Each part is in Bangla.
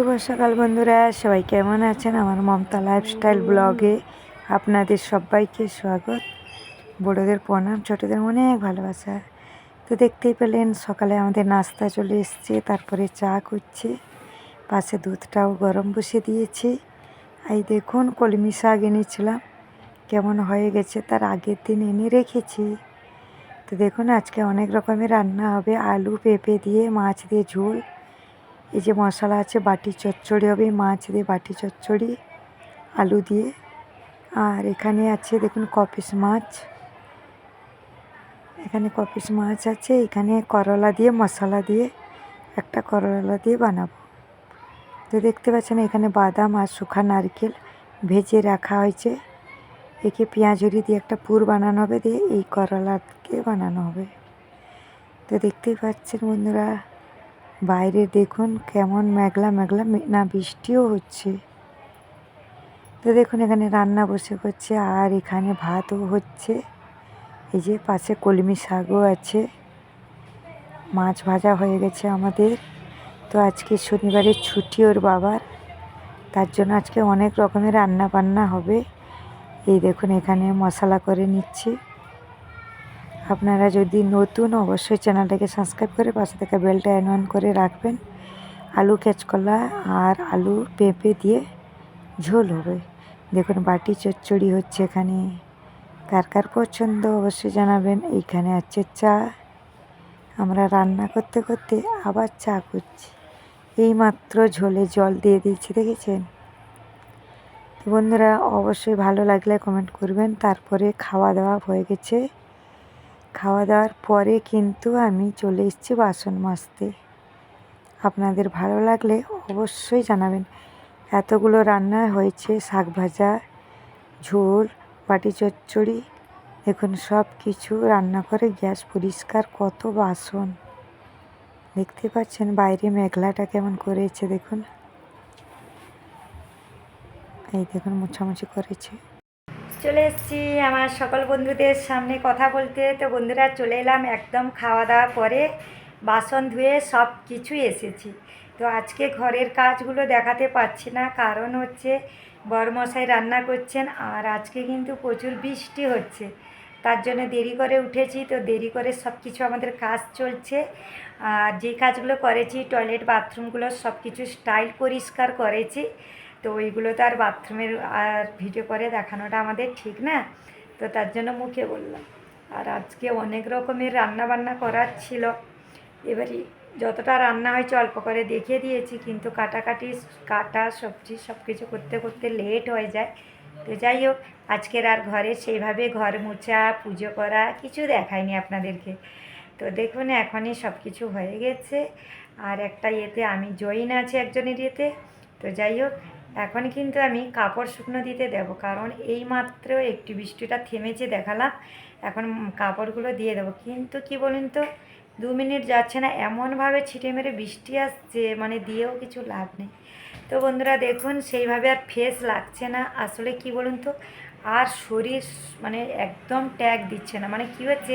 শুভ সকাল বন্ধুরা, সবাই কেমন আছেন? আমার মমতা লাইফস্টাইল ব্লগে আপনাদের সবাইকে স্বাগত। বড়োদের প্রণাম, ছোটোদের অনেক ভালোবাসা। তো দেখতেই পেলেন, সকালে আমাদের নাস্তা চলে এসছে, তারপরে চা করছে। পাশে দুধটাও গরম বসিয়ে দিয়েছি। এই দেখুন, কলমি শাক এনেছিলাম। কেমন হয়ে গেছে, তার আগের দিন এনে রেখেছি। তো দেখুন, আজকে অনেক রকমের রান্না হবে। আলু, পেঁপে দিয়ে, মাছ দিয়ে ঝোল। এই যে মশলা আছে, বাটি চচ্চড়ি হবে, মাছ দিয়ে বাটি চচ্চড়ি, আলু দিয়ে। আর এখানে আছে দেখুন কপিস মাছ। এখানে কপিস মাছ আছে, এখানে করলা দিয়ে, মশলা দিয়ে, একটা করলা দিয়ে বানাবো। তো দেখতে পাচ্ছেন এখানে বাদাম আর শুকনো নারকেল ভেজে রাখা হয়েছে। একে পেঁয়াজুরি দিয়ে একটা পুর বানানো হবে, দিয়ে এই করলাকে বানানো হবে। তো দেখতেই পাচ্ছেন বন্ধুরা বাইরে দেখুন, কেমন মেঘলা মেঘলা না, বৃষ্টিও হচ্ছে। তো দেখুন, এখানে রান্না বসে করছে, আর এখানে ভাতও হচ্ছে। এই যে পাশে কলমি শাকও আছে। মাছ ভাজা হয়ে গেছে আমাদের। তো আজকে শনিবারের ছুটি ওর বাবার। তার জন্য আজকে অনেক রকমের রান্না বান্না হবে। এই দেখুন, এখানে মশলা করে নিচ্ছি। আপনারা যদি নতুন, অবশ্যই চ্যানেলটাকে সাবস্ক্রাইব করে পাশে থেকে বেলটা অন অন করে রাখবেন। আলু কেচকলা আর আলু পেঁপে দিয়ে ঝোল হবে। দেখুন, বাটি চচ্চড়ি হচ্ছে এখানে। কার কার পছন্দ অবশ্যই জানাবেন। এইখানে আছে চা। আমরা রান্না করতে করতে আবার চা করছি। এই মাত্র ঝোলে জল দিয়ে দিয়েছি, দেখেছেন? বন্ধুরা, অবশ্যই ভালো লাগলে কমেন্ট করবেন। তারপরে খাওয়া দাওয়া হয়ে গেছে। খাওয়া দাওয়ার পরে কিন্তু আমি চলে এসেছি বাসন মাজতে। আপনাদের ভালো লাগলে অবশ্যই জানাবেন। এতগুলো রান্না হয়েছে, শাক ভাজা, ঝোল, বাটি চচ্চড়ি, দেখুন সব কিছু রান্না করে গ্যাস পরিষ্কার, কত বাসন। দেখতে পাচ্ছেন বাইরে মেঘলাটা কেমন করেছে, দেখুন। এই দেখুন মোছামুছি করেছে। চলে এসেছি আমার সকল বন্ধুদের সামনে কথা বলতে। তো বন্ধুরা, চলে এলাম একদম খাওয়া দাওয়া করে বাসন ধুয়ে সব কিছু এসেছি। তো আজকে ঘরের কাজগুলো দেখাতে পাচ্ছি না, কারণ হচ্ছে বড়মশাই রান্না করছেন আর আজকে কিন্তু প্রচুর বৃষ্টি হচ্ছে। তার জন্য দেরি করে উঠেছি, তো দেরি করে সব কিছু আমাদের কাজ চলছে। আর যে কাজগুলো করেছি, টয়লেট, বাথরুমগুলো সব কিছু স্টাইল পরিষ্কার করেছি। তো ওইগুলো তো আর বাথরুমের, আর ভিডিও করে দেখানোটা আমাদের ঠিক না। তো তার জন্য মুখে বললাম, আর আজকে অনেক রকমের রান্না বান্না করার ছিল। এবারে যতটা রান্না হয়েছে অল্প করে দেখিয়ে দিয়েছি, কিন্তু কাটাকাটি, কাটা, সবজি সব কিছু করতে করতে লেট হয়ে যায়। তো যাই হোক, আজকের আর ঘরে সেইভাবে ঘর মোছা, পুজো করা কিছু দেখায়নি আপনাদেরকে। তো দেখুন, এখনই সব কিছু হয়ে গেছে। আর একটা ইয়েতে আমি জয়েন আছি একজনের ইয়েতে। তো যাই হোক এখন কিন্তু আমি কাপড় শুকনো দিতে দেব, কারণ এই মাত্র একটু বৃষ্টিটা থেমেছে দেখালাম। এখন কাপড়গুলো দিয়ে দেবো। কিন্তু কি বলুন তো, দু মিনিট যাচ্ছে না, এমনভাবে ছিটে মেরে বৃষ্টি আসছে মানে দিয়েও কিছু লাভ নেই। তো বন্ধুরা, দেখুন, সেইভাবে আর ফেস লাগছে না। আসলে কি বলুন তো, আর শরীর মানে একদম ট্যাগ দিচ্ছে না। মানে কি হচ্ছে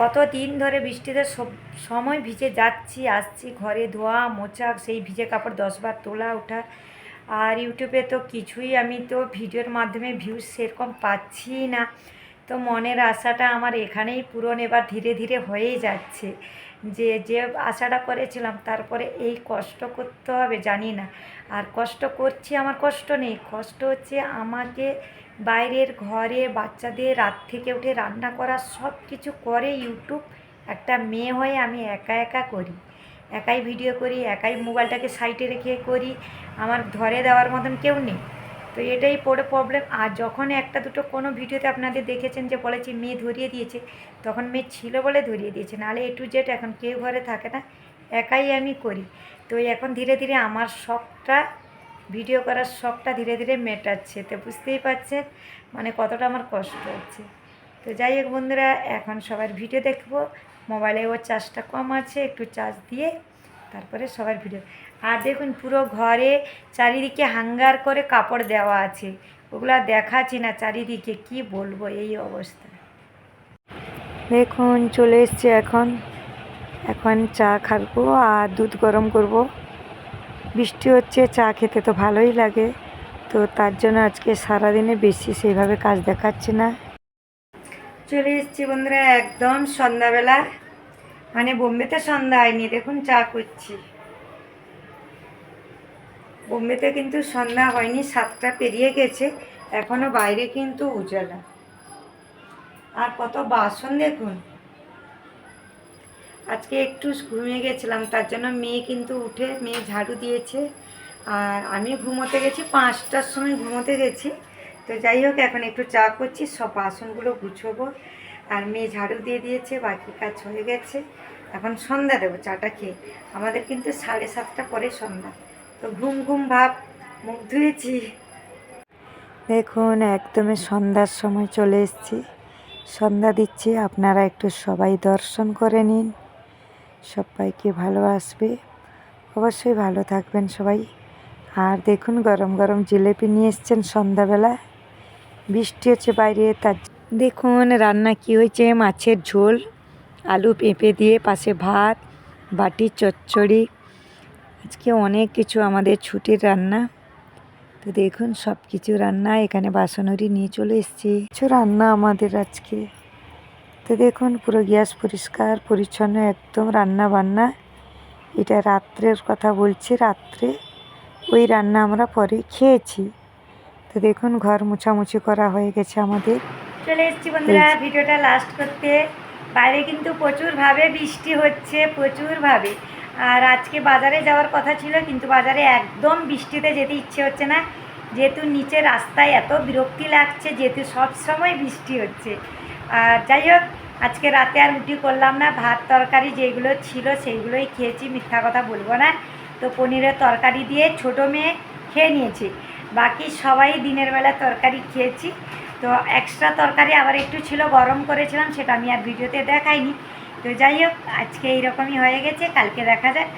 কত দিন ধরে বৃষ্টিতে সব সময় ভিজে যাচ্ছি, আসছি, ঘরে ধোয়া মোচা সেই ভিজে কাপড় দশবার তোলা, ওঠা আর ইউটিউবে তো কিছুই আমি তো ভিডিওর মাধ্যমে ভিউজ সেরকম পাচ্ছি না। তো মনের আশাটা আমার এখানেই পূরণ এবার ধীরে ধীরে হয়েই যাচ্ছে। যে যে আশাটা করেছিলাম তারপরে এই কষ্ট করতে হবে জানি না। আর কষ্ট করছি আমার কষ্ট নেই। কষ্ট হচ্ছে আমাকে বাইরের ঘরে বাচ্চাদের রাত থেকে উঠে রান্না করা সব কিছু করে ইউটিউব একটা মেয়ে হয়ে আমি একা একা করি। একাই ভিডিও করি, একাই মোবাইলটাকে সাইডে রেখে করি, আমার ধরে দেওয়ার মতন কেউ নেই। তো এটাই পড়ে প্রবলেম আর যখন একটা দুটো কোনো ভিডিওতে আপনাদের দেখেছেন যে বলেছি, মেয়ে ধরিয়ে দিয়েছে, তখন মেয়ে ছিল বলে ধরিয়ে দিয়েছে। নাহলে এ টু জেড এখন কেউ ঘরে থাকে না। একাই আমি করি। তো এখন ধীরে ধীরে আমার শখটা ভিডিও করার শখটা ধীরে ধীরে মেটাচ্ছে। তো বুঝতেই পারছেন মানে কতটা আমার কষ্ট হচ্ছে। তো যাই হোক বন্ধুরা, এখন সবার ভিডিও দেখব। মোবাইলে ওর চার্জটা কম আছে, একটু চার্জ দিয়ে তারপরে সবার ভিডিও। আর দেখুন, পুরো ঘরে চারিদিকে হাঙ্গার করে কাপড় দেওয়া আছে। ওগুলা দেখাচ্ছি না চারিদিকে, কি বলব এই অবস্থা। দেখুন, চলে এসছে এখন। এখন চা খাব আর দুধ গরম করব। বৃষ্টি হচ্ছে, চা খেতে তো ভালোই লাগে। তো তার জন্য আজকে সারাদিনে বেশি সেইভাবে কাজ দেখাচ্ছে না। চলে এসেছি বন্ধুরা একদম সন্ধ্যাবেলা। মানে বোম্বেতে সন্ধ্যা হয়নি, দেখুন চা করছি। বোম্বেতে কিন্তু সন্ধ্যা হয়নি, সাতটা পেরিয়ে গেছে, এখনও বাইরে কিন্তু উজালা। আর কত বাসন দেখুন। আজকে একটু ঘুমিয়ে গেছিলাম, তার জন্য মেয়ে কিন্তু উঠে, মেয়ে ঝাড়ু দিয়েছে। আর আমি ঘুমোতে গেছি, পাঁচটার সময় ঘুমোতে গেছি। তো যাই হোক, এখন একটু চা করছি, সব বাসনগুলো গুছোবো। আর মেয়ে ঝাড়ু দিয়ে দিয়েছে, বাকি কাজ হয়ে গেছে। এখন সন্ধ্যা দেবো চাটা খেয়ে। আমাদের কিন্তু সাড়ে সাতটা পরে সন্ধ্যা। তো ঘুম ঘুম ভাব, মুখ ধুয়েছি। দেখুন একদমই সন্ধ্যার সময় চলে এসেছি। সন্ধ্যা দিচ্ছি, আপনারা একটু সবাই দর্শন করে নিন। সবাইকে ভালোবাসবে অবশ্যই ভালো থাকবেন সবাই। আর দেখুন, গরম গরম জিলেপি নিয়ে এসছেন সন্ধ্যাবেলা বৃষ্টি হচ্ছে বাইরে, তার দেখুন, রান্না কি হয়েছে? মাছের ঝোল, আলু পেঁপে দিয়ে পাশে ভাত, বাটি, চচ্চড়ি। আজকে অনেক কিছু আমাদের ছুটির রান্না। তো দেখুন, সব কিছু রান্না এখানে বাসনরি নিয়ে চলে এসেছি। কিছু রান্না আমাদের আজকে। তো দেখুন, পুরো গ্যাস পরিষ্কার, পরিচ্ছন্ন, একদম রান্না বান্না এটা রাত্রের কথা বলছি, রাত্রে ওই রান্না আমরা পরে খেয়েছি। তো দেখুন ঘর মোছামুছি করা হয়ে গেছে আমাদের। চলে এসেছি বন্ধুরা ভিডিওটা লাস্ট করতে। বাইরে কিন্তু প্রচুরভাবে বৃষ্টি হচ্ছে প্রচুরভাবে। আর আজকে বাজারে যাওয়ার কথা ছিল কিন্তু বাজারে একদম বৃষ্টিতে যেতে ইচ্ছে হচ্ছে না। যেহেতু নিচে রাস্তায় এত বিরক্তি লাগছে যেহেতু সবসময় বৃষ্টি হচ্ছে। আর যাই হোক আজকে রাতে আর রুটি করলাম না ভাত তরকারি যেগুলো ছিল সেইগুলোই খেয়েছি মিথ্যা কথা বলব না। তো পনিরের তরকারি দিয়ে ছোটো মেয়ে খেয়ে নিয়েছি। বাকি সবাই দিনের বেলা তরকারি খেয়েছি। তো এক্সট্রা তরকারি আবার একটু ছিল, গরম করেছিলাম, সেটা আমি আর ভিডিওতে দেখাইনি। তো যাই হোক, আজকে এইরকমই হয়ে গেছে, কালকে দেখা যায়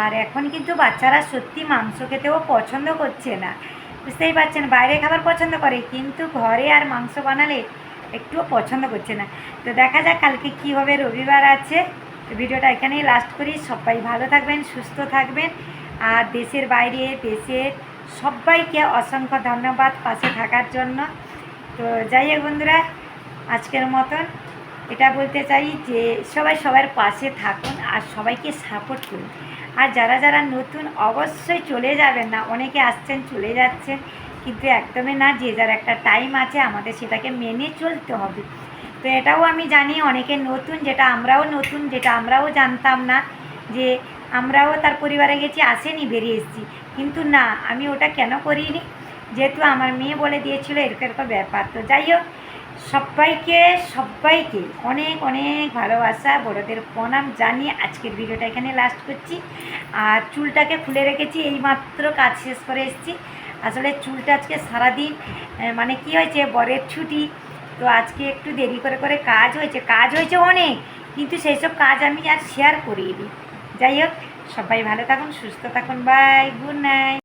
আর এখন কিন্তু বাচ্চারা সত্যি মাংস খেতেও পছন্দ করছে না। বুঝতেই পারছেন, বাইরে খাবার পছন্দ করে, কিন্তু ঘরে আর মাংস বানালে একটুও পছন্দ করছে না। তো দেখা যাক কালকে কী হবে, রবিবার আছে। তো ভিডিওটা এখানেই লাস্ট করি। সবাই ভালো থাকবেন, সুস্থ থাকবেন। আর দেশের বাইরে, দেশের সবাইকে অসংখ্য ধন্যবাদ পাশে থাকার জন্য। তো যাই হোক বন্ধুরা, আজকের মতন এটা বলতে চাই যে সবাই সবার পাশে থাকুন আর সবাইকে সাপোর্ট করুন। আর যারা যারা নতুন অবশ্যই চলে যাবেন না, অনেকে আসছেন, চলে যাচ্ছেন, কিন্তু একদমই না, যে যার একটা টাইম আছে আমাদের সেটাকে মেনে চলতে হবে। তো এটাও আমি জানি অনেকে নতুন, যেটা আমরাও নতুন, যেটা আমরাও জানতাম না যে আমরাও তার পরিবারে গেছি, আসেনি, বেরিয়ে এসেছি। কিন্তু না, আমি ওটা কেন করিনি? যেহেতু আমার মেয়ে বলে দিয়েছিল, এরকম এরকম ব্যাপার। তো যাই হোক, সবাইকে সবাইকে অনেক অনেক ভালোবাসা, বড়দের প্রণাম জানিয়ে আজকের ভিডিওটা এখানে লাস্ট করছি। আর চুলটাকে খুলে রেখেছি, এইমাত্র কাজ শেষ করে এসেছি। আসলে চুলটা আজকে সারাদিন মানে কি হয়েছে, বরের ছুটি, তো আজকে একটু দেরি করে করে কাজ হয়েছে। কাজ হয়েছে অনেক, কিন্তু সেই সব কাজ আমি আর শেয়ার করিনি। যাই হোক সবাই ভালো থাকুন সুস্থ থাকুন বাই গুড নাইট